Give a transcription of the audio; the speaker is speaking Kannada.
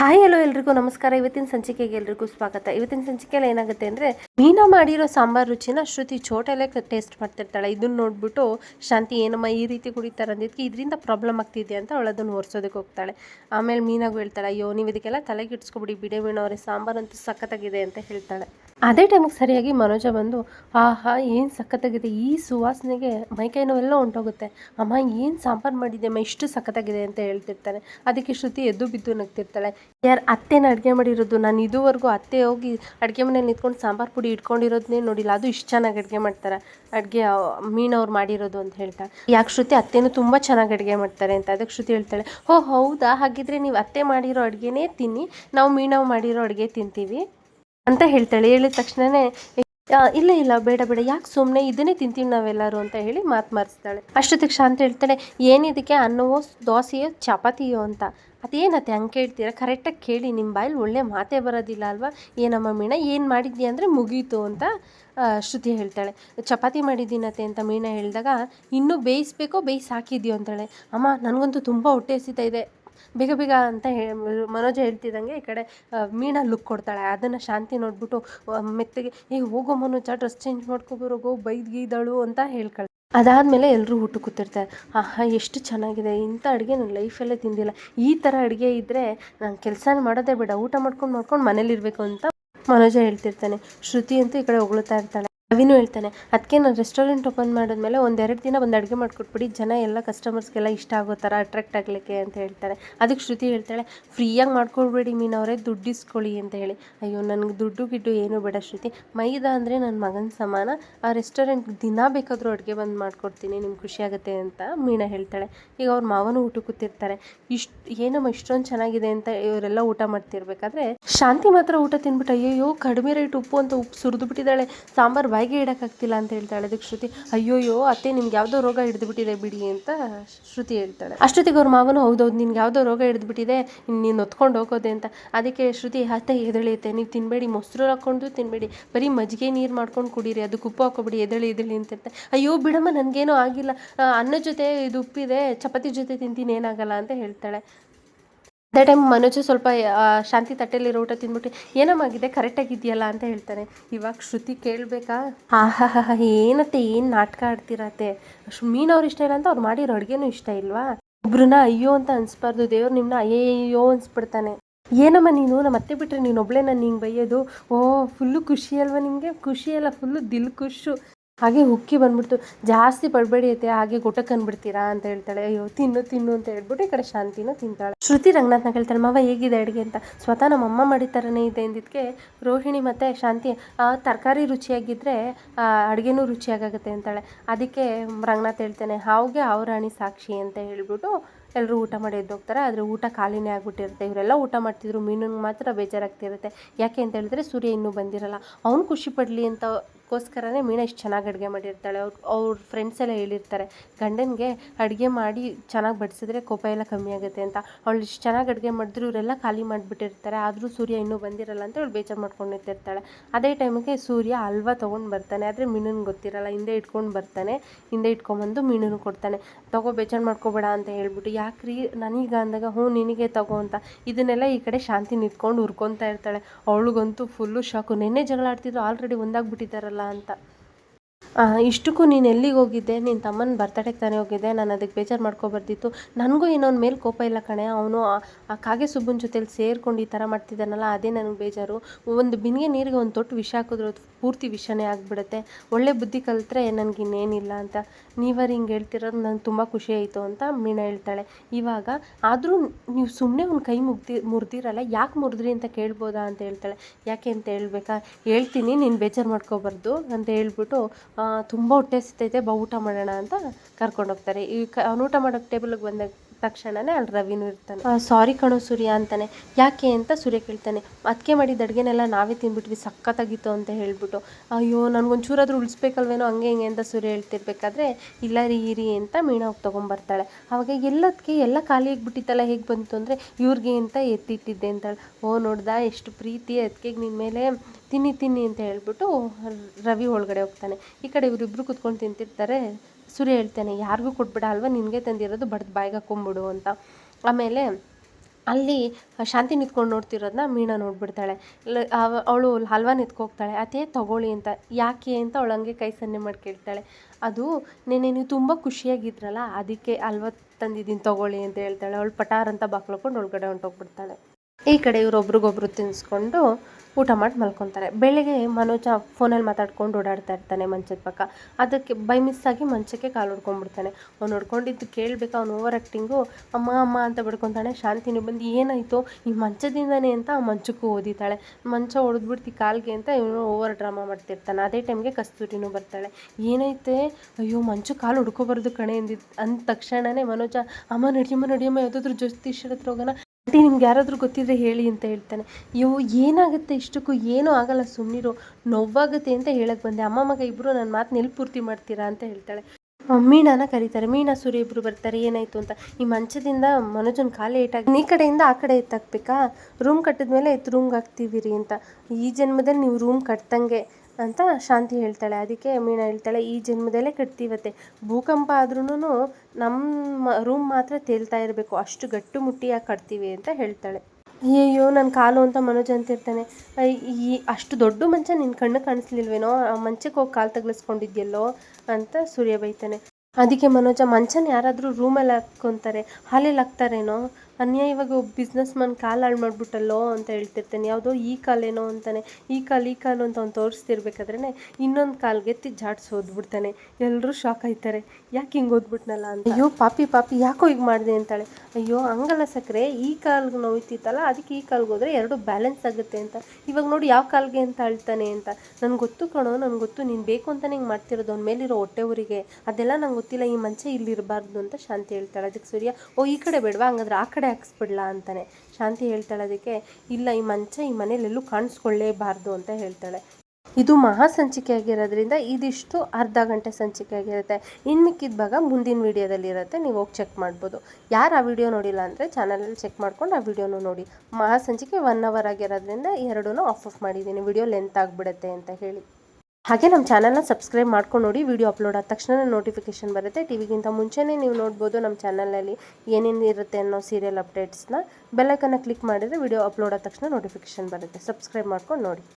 ಹಾಯ್, ಹಲೋ ಎಲ್ರಿಗೂ ನಮಸ್ಕಾರ. ಇವತ್ತಿನ ಸಂಚಿಕೆಗೆ ಎಲ್ರಿಗೂ ಸ್ವಾಗತ. ಇವತ್ತಿನ ಸಂಚಿಕೆಯಲ್ಲಿ ಏನಾಗುತ್ತೆ ಅಂದರೆ ಮೀನಾ ಮಾಡಿರೋ ಸಾಂಬಾರ್ ರುಚಿನ ಶ್ರುತಿ ಚೋಟಲ್ಲೇ ಟೇಸ್ಟ್ ಮಾಡ್ತಿರ್ತಾಳೆ. ಇದನ್ನ ನೋಡ್ಬಿಟ್ಟು ಶಾಂತಿ, ಏನಮ್ಮ ಈ ರೀತಿ ಕುಡಿತಾರೆ ಅಂದಿದ್ದಕ್ಕೆ ಇದರಿಂದ ಪ್ರಾಬ್ಲಮ್ ಆಗ್ತಿದೆ ಅಂತ ಅವಳದನ್ನು ಒರೆಸೋದಕ್ಕೆ ಹೋಗ್ತಾಳೆ. ಆಮೇಲೆ ಮೀನಾಗೂ ಹೇಳ್ತಾಳೆ, ಅಯ್ಯೋ, ನೀವು ಇದಕ್ಕೆಲ್ಲ ತಲೆಗೆ ಇಟ್ಸ್ಕೊಬಿಡಿ. ಬಿಡೆ ಮೀನವ್ರೆ ಸಾಂಬಾರು ಅಂತೂ ಸಖತ್ತಾಗಿದೆ ಅಂತ ಹೇಳ್ತಾಳೆ. ಅದೇ ಟೈಮಿಗೆ ಸರಿಯಾಗಿ ಮನೋಜ ಬಂದು, ಆಹಾ, ಏನು ಸಖತ್ತಾಗಿದೆ? ಈ ಸುವಾಸನೆಗೆ ಮೈಕೈ ನೋವೆಲ್ಲ ಹೊಂಟೋಗುತ್ತೆ. ಅಮ್ಮ, ಏನು ಸಾಂಬಾರು ಮಾಡಿದ್ಯಮ್ಮ? ಇಷ್ಟು ಸಖತ್ತಾಗಿದೆ ಅಂತ ಹೇಳ್ತಿರ್ತಾನೆ. ಅದಕ್ಕೆ ಶ್ರುತಿ ಎದ್ದು ಬಿದ್ದು ನಗ್ತಿರ್ತಾಳೆ. ಯಾರು ಅತ್ತೆನ ಅಡುಗೆ ಮಾಡಿರೋದು? ನಾನು ಇದುವರೆಗೂ ಅತ್ತೆ ಹೋಗಿ ಅಡುಗೆ ಮನೇಲಿ ನಿಂತ್ಕೊಂಡು ಸಾಂಬಾರು ಪುಡಿ ಇಟ್ಕೊಂಡಿರೋದನ್ನೇ ನೋಡಿಲ್ಲ. ಅದು ಇಷ್ಟು ಚೆನ್ನಾಗಿ ಅಡುಗೆ ಮಾಡ್ತಾರೆ. ಅಡುಗೆ ಮೀನವ್ರು ಮಾಡಿರೋದು ಅಂತ ಹೇಳ್ತಾಳೆ. ಯಾಕೆ ಶ್ರುತಿ ಅತ್ತೆನೂ ತುಂಬ ಚೆನ್ನಾಗಿ ಅಡುಗೆ ಮಾಡ್ತಾರೆ ಅಂತ ಅದಕ್ಕೆ ಶ್ರುತಿ ಹೇಳ್ತಾಳೆ. ಹೋ ಹೌದಾ? ಹಾಗಿದ್ರೆ ನೀವು ಅತ್ತೆ ಮಾಡಿರೋ ಅಡುಗೆನೇ ತಿನ್ನಿ. ನಾವು ಮೀನವ್ ಮಾಡಿರೋ ಅಡುಗೆ ತಿಂತೀವಿ. ಅಂತ ಹೇಳ್ತಾಳೆ. ಹೇಳಿದ ತಕ್ಷಣನೇ ಆ, ಇಲ್ಲ ಇಲ್ಲ ಬೇಡ ಬೇಡ ಯಾಕೆ ಸುಮ್ಮನೆ ಇದನ್ನೇ ತಿಂತೀವಿ ನಾವೆಲ್ಲರೂ? ಅಂತ ಹೇಳಿ ಮಾತು ಮಾರಿಸ್ತಾಳೆ. ಅಷ್ಟೊತ್ತಿಗೆ ಶಾಂತ ಹೇಳ್ತಾಳೆ ಏನಿದಕ್ಕೆ ಅನ್ನವೋ ದೋಸೆಯೋ ಚಪಾತಿಯೋ ಅಂತ? ಅದೇನತ್ತೆ ಹಂಗೆ ಕೇಳ್ತೀರಾ ಕರೆಕ್ಟಾಗಿ ಕೇಳಿ ನಿಮ್ಮ ಬಾಯಲ್ಲಿ ಒಳ್ಳೆ ಮಾತೇ ಬರೋದಿಲ್ಲ ಅಲ್ವಾ? ಏನಮ್ಮ ಮೀಣ ಏನು ಮಾಡಿದ್ಯಾ ಅಂದರೆ ಮುಗೀತು ಅಂತ ಶ್ರುತಿ ಹೇಳ್ತಾಳೆ. ಚಪಾತಿ ಮಾಡಿದ್ದೀನತ್ತೆ ಅಂತ ಮೀಣ ಹೇಳಿದಾಗ ಇನ್ನೂ ಬೇಯಿಸ್ಬೇಕೋ ಬೇಯಿಸಿ ಹಾಕಿದ್ಯೋ? ಅಂತಾಳೆ. ಅಮ್ಮ ನನಗಂತೂ ತುಂಬ ಹೊಟ್ಟೆ ಹಸಿತಾ ಇದೆ. ಬೇಗ ಬೇಗ ಅಂತ ಹೇ, ಮನೋಜ ಹೇಳ್ತಿದ್ದಂಗೆ ಈ ಕಡೆ ಮೀನಾ ಲುಕ್ ಕೊಡ್ತಾಳೆ. ಅದನ್ನು ಶಾಂತಿ ನೋಡ್ಬಿಟ್ಟು ಮೆತ್ತಗೆ ಈಗ ಹೋಗೋ ಮನೋಜ ಡ್ರೆಸ್ ಚೇಂಜ್ ಮಾಡ್ಕೊಬರೋಗೋ ಬೈದ್ ಗೀದಳು ಅಂತ ಹೇಳ್ಕೊಳ್ತಾರೆ ಅದಾದಮೇಲೆ ಎಲ್ಲರೂ ಊಟ ಕೂತಿರ್ತಾರೆ. ಆಹಾ, ಎಷ್ಟು ಚೆನ್ನಾಗಿದೆ. ಇಂಥ ಅಡುಗೆ ನನ್ನ ಲೈಫಲ್ಲೇ ತಿಂದಿಲ್ಲ. ಈ ಥರ ಅಡುಗೆ ಇದ್ದರೆ ನಾನು ಕೆಲಸ ಮಾಡೋದೇ ಬೇಡ. ಊಟ ಮಾಡ್ಕೊಂಡು ಮಾಡ್ಕೊಂಡು ಮನೇಲಿರಬೇಕು ಅಂತ ಮನೋಜ ಹೇಳ್ತಿರ್ತಾನೆ. ಶ್ರುತಿ ಅಂತೂ ಈ ಕಡೆ ಹೊಗಳ್ತಾ ಇರ್ತಾಳೆ. ರವಿನೂ ಹೇಳ್ತಾನೆ ಅದಕ್ಕೆ ನಾನು ರೆಸ್ಟೋರೆಂಟ್ ಓಪನ್ ಮಾಡಿದ್ಮೇಲೆ ಒಂದೆರಡು ದಿನ ಒಂದು ಅಡುಗೆ ಮಾಡಿಕೊಟ್ಬಿಡಿ, ಜನ ಎಲ್ಲ ಕಸ್ಟಮರ್ಸ್ಗೆಲ್ಲ ಇಷ್ಟ ಆಗೋ ಥರ ಅಟ್ರಾಕ್ಟ್ ಆಗಲಿಕ್ಕೆ ಅಂತ ಹೇಳ್ತಾರೆ. ಅದಕ್ಕೆ ಶ್ರುತಿ ಹೇಳ್ತಾಳೆ, ಫ್ರೀಯಾಗಿ ಮಾಡ್ಕೊಡ್ಬೇಡಿ ಮೀನವರೇ, ದುಡ್ಡು ಇಸ್ಕೊಳ್ಳಿ ಅಂತ ಹೇಳಿ. ಅಯ್ಯೋ, ನನಗೆ ದುಡ್ಡು ಗಿಡ್ಡು ಏನೂ ಬೇಡ ಶ್ರುತಿ. ಮೈದಾ ಅಂದರೆ ನನ್ನ ಮಗನ ಸಮಾನ, ಆ ರೆಸ್ಟೋರೆಂಟ್ ದಿನ ಬೇಕಾದರೂ ಅಡುಗೆ ಬಂದು ಮಾಡ್ಕೊಡ್ತೀನಿ, ನಿಮ್ಗೆ ಖುಷಿಯಾಗುತ್ತೆ ಅಂತ ಮೀನಾ ಹೇಳ್ತಾಳೆ. ಈಗ ಅವ್ರ ಮಾವನೂ ಊಟ ಕೂತಿರ್ತಾರೆ. ಇಷ್ಟು, ಏನಮ್ಮ ಇಷ್ಟೊಂದು ಚೆನ್ನಾಗಿದೆ ಅಂತ ಇವರೆಲ್ಲ ಊಟ ಮಾಡ್ತಿರ್ಬೇಕಾದ್ರೆ, ಶಾಂತಿ ಮಾತ್ರ ಊಟ ತಿಂದ್ಬಿಟ್ಟು ಅಯ್ಯೋ ಕಡಿಮೆ ರೇಟ್ ಉಪ್ಪು ಅಂತ ಉಪ್ಪು ಸುರಿದು ಬಿಟ್ಟಿದ್ದಾಳೆ, ಸಾಂಬಾರು ಬಾಯಿಗೆ ಇಡೋಕ್ಕಾಗ್ತಿಲ್ಲ ಅಂತ ಹೇಳ್ತಾಳೆ. ಅದಕ್ಕೆ ಶ್ರುತಿ, ಅಯ್ಯೋಯ್ಯೋ, ಅತ್ತೆ ನಿಮ್ಗೆ ಯಾವುದೋ ರೋಗ ಹಿಡಿದ್ಬಿಟ್ಟಿದೆ ಬಿಡಿ ಅಂತ ಶ್ರುತಿ ಹೇಳ್ತಾಳೆ. ಅಷ್ಟೊತ್ತಿಗೆ ಅವ್ರ ಮಾವನು, ಹೌದೌದು, ನಿನ್ಗೆ ಯಾವುದೋ ರೋಗ ಹಿಡಿದ್ಬಿಟ್ಟಿದೆ ನೀನು ಹೊತ್ಕೊಂಡು ಹೋಗೋದೆ ಅಂತ. ಅದಕ್ಕೆ ಶ್ರುತಿ, ಅತ್ತೆ ಎದಳಿಯುತ್ತೆ ನೀವು ತಿನ್ನಬೇಡಿ ಮೊಸರು ಹಾಕ್ಕೊಂಡು ತಿನ್ನಬೇಡಿ ಬರೀ ಮಜ್ಜಿಗೆ ನೀರು ಮಾಡ್ಕೊಂಡು ಕುಡೀರಿ, ಅದಕ್ಕೆ ಉಪ್ಪು ಹಾಕೋಬಿಡಿ ಎದಳಿ ಎದಳಿ ಅಂತ ಅಯ್ಯೋ, ಬಿಡಮ್ಮ, ನನಗೇನೂ ಆಗಿಲ್ಲ. ಅನ್ನ ಜೊತೆ ಇದು ಉಪ್ಪಿದೆ, ಚಪಾತಿ ಜೊತೆ ತಿಂತೀನಿ, ಏನಾಗಲ್ಲ, ಅಂತ ಹೇಳ್ತಾಳೆ. ಅದೇ ಟೈಮ್ ಮನೋಜು ಸ್ವಲ್ಪ ಶಾಂತಿ ತಟ್ಟೆಲಿರೋ ಊಟ ತಿಂದ್ಬಿಟ್ಟು ಏನಮ್ಮಾಗಿದೆ ಕರೆಕ್ಟಾಗಿದೆಯಲ್ಲ ಅಂತ ಹೇಳ್ತಾನೆ. ಇವಾಗ ಶ್ರುತಿ ಕೇಳಬೇಕಾ? ಆಹಾ ಏನತ್ತೆ, ಏನು ನಾಟಕ ಆಡ್ತಿರತ್ತೆ? ಮೀನವ್ರು ಇಷ್ಟ ಇಲ್ಲ ಅಂತ ಅವ್ರು ಮಾಡಿರೋ ಅಡುಗೆನೂ ಇಷ್ಟ ಇಲ್ವಾ? ಒಬ್ರನ್ನ ಅಯ್ಯೋ ಅಂತ ಅನ್ಸ್ಬಾರ್ದು, ದೇವ್ರು ನಿಮ್ಮನ್ನ ಅಯ್ಯಯ್ಯೋ ಅನ್ಸ್ಬಿಡ್ತಾನೆ. ಏನಮ್ಮ ನೀನು? ನಮ್ಮ ಅತ್ತೆ ಬಿಟ್ಟರೆ ನೀನು ಒಬ್ಳೆ ನಾನು ಹಿಂಗೆ ಬೈಯೋದು? ಓ ಫುಲ್ಲು ಖುಷಿ ಅಲ್ವಾ ನಿಮಗೆ ಖುಷಿ ಅಲ್ಲ ಫುಲ್ಲು ದಿಲ್ ಖುಷು. ಹಾಗೆ ಉಕ್ಕಿ ಬಂದ್ಬಿಡ್ತು. ಜಾಸ್ತಿ ಪಡ್ಬೇಡಿ ಐತೆ ಹಾಗೆ ಗೊಟ್ಟಕ್ಕೆ ಅಂದ್ಬಿಡ್ತೀರಾ ಅಂತ ಹೇಳ್ತಾಳೆ. ಅಯ್ಯೋ, ತಿನ್ನು ತಿನ್ನು ಅಂತ ಹೇಳ್ಬಿಟ್ಟು ಈ ಕಡೆ ಶಾಂತಿನೂ ತಿಂತಾಳೆ. ಶ್ರುತಿ ರಂಗನಾಥ್ನ ಕೇಳ್ತಾಳೆ, ಮಾವ, ಹೇಗಿದೆ ಅಡುಗೆ ಅಂತ? ಸ್ವತಃ ನಮ್ಮ ಅಮ್ಮ ಮಾಡಿದ ಥರನೇ ಇದೆ ಅಂದಿದ್ದಕ್ಕೆ ರೋಹಿಣಿ ಮತ್ತು ಶಾಂತಿ ತರಕಾರಿ ರುಚಿಯಾಗಿದ್ದರೆ ಅಡುಗೆನೂ ರುಚಿಯಾಗತ್ತೆ ಅಂತಾಳೆ. ಅದಕ್ಕೆ ರಂಗನಾಥ್ ಹೇಳ್ತಾನೆ, ಹಾವಿಗೆ ಹಾವು ರಾಣಿ ಸಾಕ್ಷಿ ಅಂತ ಹೇಳ್ಬಿಟ್ಟು ಎಲ್ಲರೂ ಊಟ ಮಾಡಿ ಎದ್ದೋಗ್ತಾರೆ. ಆದರೆ ಊಟ ಖಾಲಿನೇ ಆಗ್ಬಿಟ್ಟಿರುತ್ತೆ. ಇವರೆಲ್ಲ ಊಟ ಮಾಡ್ತಿದ್ರು, ಮೀನಿಗೆ ಮಾತ್ರ ಬೇಜಾರಾಗ್ತಿರುತ್ತೆ. ಯಾಕೆ ಅಂತ ಹೇಳಿದ್ರೆ ಸೂರ್ಯ ಇನ್ನೂ ಬಂದಿರಲ್ಲ. ಅವ್ನು ಖುಷಿ ಪಡಲಿ ಅಂತಕ್ಕೋಸ್ಕರನೇ ಮೀನಾ ಇಷ್ಟು ಚೆನ್ನಾಗಿ ಅಡುಗೆ ಮಾಡಿರ್ತಾಳೆ. ಅವ್ರು, ಅವ್ರ ಫ್ರೆಂಡ್ಸ್ ಎಲ್ಲ ಹೇಳಿರ್ತಾರೆ, ಗಂಡನಿಗೆ ಅಡುಗೆ ಮಾಡಿ ಚೆನ್ನಾಗಿ ಬಡಿಸಿದ್ರೆ ಕೋಪ ಎಲ್ಲ ಕಮ್ಮಿ ಆಗುತ್ತೆ ಅಂತ. ಅವಳು ಇಷ್ಟು ಚೆನ್ನಾಗಿ ಅಡುಗೆ ಮಾಡಿದ್ರು ಇವರೆಲ್ಲ ಖಾಲಿ ಮಾಡಿಬಿಟ್ಟಿರ್ತಾರೆ, ಆದರೂ ಸೂರ್ಯ ಇನ್ನೂ ಬಂದಿರಲ್ಲ ಅಂತ ಅವಳು ಬೇಜಾರು ಮಾಡ್ಕೊಂಡು ನಿಂತಿರ್ತಾಳೆ ಅದೇ ಟೈಮಿಗೆ ಸೂರ್ಯ ಹಲ್ವಾ ತೊಗೊಂಡು ಬರ್ತಾನೆ, ಆದರೆ ಮೀನನ್ ಗೊತ್ತಿರಲ್ಲ, ಹಿಂದೆ ಇಟ್ಕೊಂಡು ಬರ್ತಾನೆ, ಹಿಂದೆ ಇಟ್ಕೊಂಬಂದು ಮೀನನ್ನು ಕೊಡ್ತಾನೆ. ತಗೋ ಬೇಜಾರು ಮಾಡ್ಕೋಬೇಡ ಅಂತ ಹೇಳ್ಬಿಟ್ಟು, ಯಾಕ್ರಿ ನನಗೆ ಅಂದಾಗ ಹ್ಞೂ ನಿನಗೆ ತಗೋ ಅಂತ. ಇದನ್ನೆಲ್ಲ ಈ ಕಡೆ ಶಾಂತಿ ನಿಂತ್ಕೊಂಡು ಹುರ್ಕೊತಾ ಇರ್ತಾಳೆ. ಅವಳಿಗಂತೂ ಫುಲ್ಲು ಶಾಕು ನೆನ್ನೆ ಜಗಳ ಆಡ್ತಿದ್ರು, ಆಲ್ರೆಡಿ ಒಂದಾಗ್ಬಿಟ್ಟಿದ್ದಾರಲ್ಲ ಅಂತ ಆ, ಇಷ್ಟಕ್ಕೂ ನೀನು ಎಲ್ಲಿಗೆ ಹೋಗಿದ್ದೆ? ನಿನ್ನ ತಮ್ಮನ ಬರ್ತಡೇಗೆ ತಾನೇ ಹೋಗಿದ್ದೆ. ನಾನು ಅದಕ್ಕೆ ಬೇಜಾರು ಮಾಡ್ಕೊಬಾರ್ದಿತ್ತು ನನಗೂ ಇನ್ನೊಂದು ಮೇಲೆ ಕೋಪ ಇಲ್ಲ ಕಣೆ. ಅವನು ಆ ಕಾಗೆ ಸುಬ್ಬನ ಜೊತೆಲಿ ಸೇರ್ಕೊಂಡು ಈ ಥರ ಮಾಡ್ತಿದ್ದಾನಲ್ಲ, ಅದೇ ನನಗೆ ಬೇಜಾರು. ಒಂದು ಬಿನಿಗೆ ನೀರಿಗೆ ಒಂದು ತೊಟ್ಟು ವಿಷ ಹಾಕಿದ್ರು ಪೂರ್ತಿ ವಿಷನೇ ಆಗಿಬಿಡುತ್ತೆ. ಒಳ್ಳೆ ಬುದ್ಧಿ ಕಲಿತ್ರೆ ನನಗೆ ಇನ್ನೇನಿಲ್ಲ ಅಂತ. ನೀವರು ಹಿಂಗೆ ಹೇಳ್ತಿರೋದು ನಂಗೆ ತುಂಬ ಖುಷಿ ಆಯಿತು ಅಂತ ಮೀನಾ ಹೇಳ್ತಾಳೆ. ಇವಾಗ ಆದರೂ ನೀವು ಸುಮ್ಮನೆ ಒಂದು ಕೈ ಮುಗ್ದಿ, ಮುರಿದಿರಲ್ಲ, ಯಾಕೆ ಮುರಿದ್ರಿ ಅಂತ ಕೇಳ್ಬೋದಾ ಅಂತ ಹೇಳ್ತಾಳೆ. ಯಾಕೆ ಅಂತ ಹೇಳ್ಬೇಕಾ? ಹೇಳ್ತೀನಿ, ನೀನು ಬೇಜಾರು ಮಾಡ್ಕೋಬಾರ್ದು ಅಂತ ಹೇಳ್ಬಿಟ್ಟು ತುಂಬ ಹೊಟ್ಟೆ ಹಸಿತೈತೆ, ಬಾ, ಊಟ ಮಾಡೋಣ ಅಂತ ಕರ್ಕೊಂಡೋಗ್ತಾರೆ ಈ ಕ, ಅವ್ನು ಊಟ ಮಾಡೋಕ್ಕೆ ಟೇಬಲ್ಗೆ ಬಂದ ತಕ್ಷಣನೇ ಅಲ್ಲಿ ರವಿನೂ ಇರ್ತಾನೆ. ಸಾರಿ ಕಣೋ ಸೂರ್ಯ ಅಂತಾನೆ. ಯಾಕೆ? ಅಂತ ಸೂರ್ಯ ಕೇಳ್ತಾನೆ. ಅದಕ್ಕೆ ಮಾಡಿದ ಅಡುಗೆನೆಲ್ಲ ನಾವೇ ತಿಂದ್ಬಿಟ್ವಿ, ಸಖತ್ತಾಗಿತ್ತು ಅಂತ ಹೇಳ್ಬಿಟ್ಟು. ಅಯ್ಯೋ, ನನಗೊಂಚೂರಾದ್ರೂ ಉಳಿಸ್ಬೇಕಲ್ವೇನೋ ಹಂಗೆ ಹಿಂಗೆ ಅಂತ ಸೂರ್ಯ ಹೇಳ್ತಿರ್ಬೇಕಾದ್ರೆ, ಇಲ್ಲ ರೀ, ಇರಿ ಅಂತ ಮೀನಾ ಹೋಗಿ ತೊಗೊಂಬರ್ತಾಳೆ. ಅವಾಗ ಎಲ್ಲದಕ್ಕೆ ಎಲ್ಲ ಖಾಲಿ ಆಗಿಬಿಟ್ಟಿತ್ತಲ್ಲ, ಹೇಗೆ ಬಂತು ಅಂದರೆ, ಇವ್ರಿಗೆ ಅಂತ ಎತ್ತಿಟ್ಟಿದ್ದೆ ಅಂತಾಳೆ. ಓ, ನೋಡ್ದಾ, ಎಷ್ಟು ಪ್ರೀತಿ ಅದಕ್ಕೆ ನಿನ್ನ ಮೇಲೆ ತಿನ್ನಿ ತಿನ್ನಿ ಅಂತ ಹೇಳ್ಬಿಟ್ಟು ರವಿ ಒಳಗಡೆ ಹೋಗ್ತಾನೆ. ಈ ಕಡೆ ಇವರಿಬ್ರು ಕುತ್ಕೊಂಡು ತಿಂತಿರ್ತಾರೆ. ಸೂರ್ಯ ಹೇಳ್ತಾನೆ, ಯಾರಿಗೂ ಕೊಟ್ಬಿಡ ಅಲ್ವಾ? ನಿನಗೆ ತಂದಿರೋದು ಬಡ್ದು ಬಾಯಿಗೆ ಹಾಕೊಂಬಿಡು ಅಂತ. ಆಮೇಲೆ ಅಲ್ಲಿ ಶಾಂತಿ ನಿಂತ್ಕೊಂಡು ನೋಡ್ತಿರೋದನ್ನ ಮೀನಾ ನೋಡ್ಬಿಡ್ತಾಳೆ. ಅವಳು ಹಲ್ವಾ ನಿಂತ್ಕೋಗ್ತಾಳೆ. ಅದೇ ತಗೊಳ್ಳಿ ಅಂತ. ಯಾಕೆ? ಅಂತ ಅವಳು ಹಂಗೆ ಕೈ ಸನ್ನೆ ಮಾಡಿ ಕೇಳ್ತಾಳೆ. ಅದು ನೆನೆ ನೀವು ತುಂಬ ಖುಷಿಯಾಗಿದ್ರಲ್ಲ, ಅದಕ್ಕೆ ಹಲ್ವಾ ತಂದಿದ್ದೀನಿ, ತಗೊಳ್ಳಿ ಅಂತ ಹೇಳ್ತಾಳೆ. ಅವಳು ಪಟಾರ್ ಅಂತ ಬಾಕ್ಲಕೊಂಡು ಒಳಗಡೆ ಹೊಂಟೋಗ್ಬಿಡ್ತಾಳೆ. ಈ ಕಡೆ ಇವ್ರು ಒಬ್ರಿಗೊಬ್ರು ತಿನ್ನಿಸ್ಕೊಂಡು ಊಟ ಮಾಡಿ ಮಲ್ಕೊತಾರೆ. ಬೆಳಿಗ್ಗೆ ಮನೋಜ ಫೋನಲ್ಲಿ ಮಾತಾಡ್ಕೊಂಡು ಓಡಾಡ್ತಾ ಇರ್ತಾನೆ ಮಂಚದ ಪಕ್ಕ. ಅದಕ್ಕೆ ಬೈ ಮಿಸ್ ಆಗಿ ಮಂಚಕ್ಕೆ ಕಾಲು ಹೊಡ್ಕೊಂಡ್ಬಿಡ್ತಾನೆ. ಅವ್ನು ಹೊಡ್ಕೊಂಡಿದ್ದು ಕೇಳಬೇಕು, ಅವ್ನು ಓವರ್ ಆ್ಯಕ್ಟಿಂಗು ಅಮ್ಮ ಅಮ್ಮ ಅಂತ ಬಿಡ್ಕೊತಾನೆ. ಶಾಂತಿನೂ ಬಂದು ಏನಾಯಿತು? ಈ ಮಂಚದಿಂದನೇ ಅಂತ ಆ ಮಂಚಕ್ಕೂ ಓದಿತಾಳೆ. ಮಂಚ ಹೊಡೆದ್ಬಿಡ್ತಿ ಕಾಲ್ಗೆ ಅಂತ ಇವನು ಓವರ್ ಡ್ರಾಮಾ ಮಾಡ್ತಿರ್ತಾನೆ. ಅದೇ ಟೈಮ್ಗೆ ಕಸ್ತೂರಿನೂ ಬರ್ತಾಳೆ. ಏನೈತೆ ಅಯ್ಯೋ, ಮಂಚು ಕಾಲು ಹುಡ್ಕೋಬಾರ್ದು ಕಣೆ ಎಂದಿದ್ದು ಅಂದ ತಕ್ಷಣವೇ ಮನೋಜ, ಅಮ್ಮ, ನಡಿಯಮ್ಮ ನಡಿಯಮ್ಮ, ಯಾವುದಾದ್ರೂ ಜ್ಯೋತಿಷ್ಯರ ಹತ್ರ ಹೋಗೋಣ. ಆಂಟಿ ನಿಮ್ಗೆ ಯಾರಾದರೂ ಗೊತ್ತಿದ್ರೆ ಹೇಳಿ ಅಂತ ಹೇಳ್ತಾನೆ. ಅಯ್ಯೋ, ಏನಾಗುತ್ತೆ ಇಷ್ಟಕ್ಕೂ? ಏನೂ ಆಗಲ್ಲ ಸುಮ್ಮನಿರು ನೋವಾಗುತ್ತೆ ಅಂತ ಹೇಳಕ್ಕೆ ಬಂದೆ. ಅಮ್ಮ ಮಗ ಇಬ್ಬರು ನನ್ನ ಮಾತು ಎಲ್ಲಿ ಪೂರ್ತಿ ಮಾಡ್ತೀರಾ ಅಂತ ಹೇಳ್ತಾಳೆ. ಮೀಣಾನ ಕರೀತಾರೆ. ಮೀನಾ, ಸೂರ್ಯ ಇಬ್ಬರು ಬರ್ತಾರೆ. ಏನಾಯಿತು ಅಂತ. ಈ ಮಂಚದಿಂದ ಮನೋಜನ್ ಖಾಲಿ ಏಟಾಗಿ, ಈ ಕಡೆಯಿಂದ ಆ ಕಡೆ ಎತ್ತಾಕ್ಬೇಕಾ? ರೂಮ್ ಕಟ್ಟಿದ್ಮೇಲೆ ಎತ್ತು ರೂಮ್ಗೆ ಹಾಕ್ತೀವಿ ರೀ ಅಂತ. ಈ ಜನ್ಮದಲ್ಲಿ ನೀವು ರೂಮ್ ಕಟ್ತಂಗೆ ಅಂತ ಶಾಂತಿ ಹೇಳ್ತಾಳೆ. ಅದಕ್ಕೆ ಮೀನಾ ಹೇಳ್ತಾಳೆ, ಈ ಜನ್ಮದಲ್ಲೇ ಕಟ್ತೀವತ್ತೆ. ಭೂಕಂಪ ಆದ್ರೂ ನಮ್ಮ ರೂಮ್ ಮಾತ್ರ ತೇಲ್ತಾ ಇರಬೇಕು. ಅಷ್ಟು ಗಟ್ಟು ಮುಟ್ಟಿಯಾಗಿ ಕಟ್ತೀವಿ ಅಂತ ಹೇಳ್ತಾಳೆ. ಅಯ್ಯೋ ನನ್ನ ಕಾಲು ಅಂತ ಮನೋಜ್ ಅಂತಿರ್ತಾನೆ ಈ ಅಷ್ಟು ದೊಡ್ಡ ಮಂಚ ನಿನ್ನ ಕಣ್ಣು ಕಾಣಿಸ್ಲಿಲ್ವೇನೋ? ಆ ಮಂಚಕ್ಕೆ ಹೋಗಿ ಕಾಲು ತಗ್ಲಿಸ್ಕೊಂಡಿದ್ಯಲ್ಲೋ? ಅಂತ ಸೂರ್ಯ ಬೈತಾನೆ. ಅದಕ್ಕೆ ಮನೋಜ, ಮಂಚನ ಯಾರಾದರೂ ರೂಮಲ್ಲಿ ಹಾಕ್ಕೊಂತಾರೆ ಹಾಲೆಲ್ಲಿ ಹಾಕ್ತಾರೇನೋ? ಅನ್ಯಾಯವಾಗಿ ಒಬ್ಬ ಬಿಸ್ನೆಸ್ ಮ್ಯಾನ್ ಕಾಲು ಹಾಳು ಮಾಡಿಬಿಟ್ಟಲ್ಲೋ ಅಂತ ಹೇಳ್ತಿರ್ತಾನೆ. ಯಾವುದೋ ಈ ಕಾಲೇನೋ ಅಂತಾನೆ. ಈ ಕಾಲು ಈ ಕಾಲು ಅಂತ ಅವ್ನು ತೋರಿಸ್ತಿರ್ಬೇಕಾದ್ರೆ ಇನ್ನೊಂದು ಕಾಲ್ಗೆ ಎತ್ತಿ ಜಾಡ್ಸಿ ಓದ್ಬಿಡ್ತಾನೆ ಎಲ್ಲರೂ ಶಾಕ್ ಆಯ್ತಾರೆ. ಯಾಕೆ ಹಿಂಗೆ ಓದ್ಬಿಟ್ನಲ್ಲ ಅಂತ. ಅಯ್ಯೋ, ಪಾಪಿ ಪಾಪಿ, ಯಾಕೋ ಈಗ ಮಾಡಿದೆ ಅಂತಾಳೆ. ಅಯ್ಯೋ, ಹಂಗಲ್ಲ ಸಕ್ಕರೆ ಈ ಕಾಲ್ಗೆ ನೋಯ್ತಿತ್ತಲ್ಲ ಅದಕ್ಕೆ ಈ ಕಾಲ್ಗೆ ಹೋದರೆ ಎರಡು ಬ್ಯಾಲೆನ್ಸ್ ಆಗುತ್ತೆ ಅಂತ. ಇವಾಗ ನೋಡಿ ಯಾವ ಕಾಲ್ಗೆ ಅಂತ ಅಳ್ತಾನೆ ಅಂತ. ನನಗೆ ಗೊತ್ತು ಕಣೋ, ನನ್ಗೆ ಗೊತ್ತು ನೀನು ಬೇಕು ಅಂತಲೇ ಹಿಂಗೆ ಮಾಡ್ತಿರೋದು. ಅವ್ನ ಮೇಲಿರೋ ಹೊಟ್ಟೆ ಊರಿಗೆ. ಅದೆಲ್ಲ ನಂಗೆ ಗೊತ್ತಿಲ್ಲ, ಈ ಮಂಚ ಇಲ್ಲಿ ಇರಬಾರ್ದು ಅಂತ ಶಾಂತಿ ಹೇಳ್ತಾಳೆ. ಅದಕ್ಕೆ ಸೂರ್ಯ, ಓ, ಈ ಕಡೆ ಬೇಡವಾ? ಹಂಗಾದ್ರೆ ಆ ಕಡೆ ಹಾಕ್ಸ್ಬಿಡ್ಲಾ ಅಂತಾನೆ. ಶಾಂತಿ ಹೇಳ್ತಾಳೆ ಅದಕ್ಕೆ, ಇಲ್ಲ, ಈ ಮಂಚ ಈ ಮನೇಲೆಲ್ಲೂ ಕಾಣಿಸ್ಕೊಳ್ಳೇಬಾರ್ದು ಅಂತ ಹೇಳ್ತಾಳೆ. ಇದು ಮಹಾ ಸಂಚಿಕೆ ಆಗಿರೋದ್ರಿಂದ ಇದಿಷ್ಟು ಅರ್ಧ ಗಂಟೆ ಸಂಚಿಕೆ ಆಗಿರುತ್ತೆ. ಇನ್ನು ಮಿಕ್ಕಿದ ಭಾಗ ಮುಂದಿನ ವೀಡಿಯೋದಲ್ಲಿ ಇರುತ್ತೆ. ನೀವು ಹೋಗಿ ಚೆಕ್ ಮಾಡ್ಬೋದು. ಯಾರು ಆ ವಿಡಿಯೋ ನೋಡಿಲ್ಲ ಅಂದರೆ ಚಾನಲಲ್ಲಿ ಚೆಕ್ ಮಾಡ್ಕೊಂಡು ಆ ವಿಡಿಯೋನು ನೋಡಿ. ಮಹಾ ಸಂಚಿಕೆ ಒನ್ ಅವರ್ ಆಗಿರೋದ್ರಿಂದ ಎರಡೂ ಆಫ್ ಆಫ್ ಮಾಡಿದ್ದೀನಿ. ವಿಡಿಯೋ ಲೆಂತ್ ಆಗಿಬಿಡುತ್ತೆ ಅಂತ ಹೇಳಿ. ಹಾಗೆ ನಮ್ಮ ಚಾನಲ್ನ ಸಬ್ಸ್ಕ್ರೈಬ್ ಮಾಡ್ಕೊಂಡು ನೋಡಿ. ವಿಡಿಯೋ ಅಪ್ಲೋಡ್ ಆದ ತಕ್ಷಣ ನೋಟಿಫಿಕೇಶನ್ ಬರುತ್ತೆ. ಟಿವಿಗಿಂತ ಮುಂಚೆನೇ ನೀವು ನೋಡ್ಬೋದು ನಮ್ಮ ಚಾನಲಲ್ಲಿ ಏನೇನು ಇರುತ್ತೆ ಅನ್ನೋ ಸೀರಿಯಲ್ ಅಪ್ಡೇಟ್ಸ್ನ ಬೆಲ್ಲೈಕನ್ನ ಕ್ಲಿಕ್ ಮಾಡಿದರೆ ವಿಡಿಯೋ ಅಪ್ಲೋಡ್ ಆದ ತಕ್ಷಣ ನೋಟಿಫಿಕೇಶನ್ ಬರುತ್ತೆ. ಸಬ್ಸ್ಕ್ರೈಬ್ ಮಾಡ್ಕೊಂಡು ನೋಡಿ.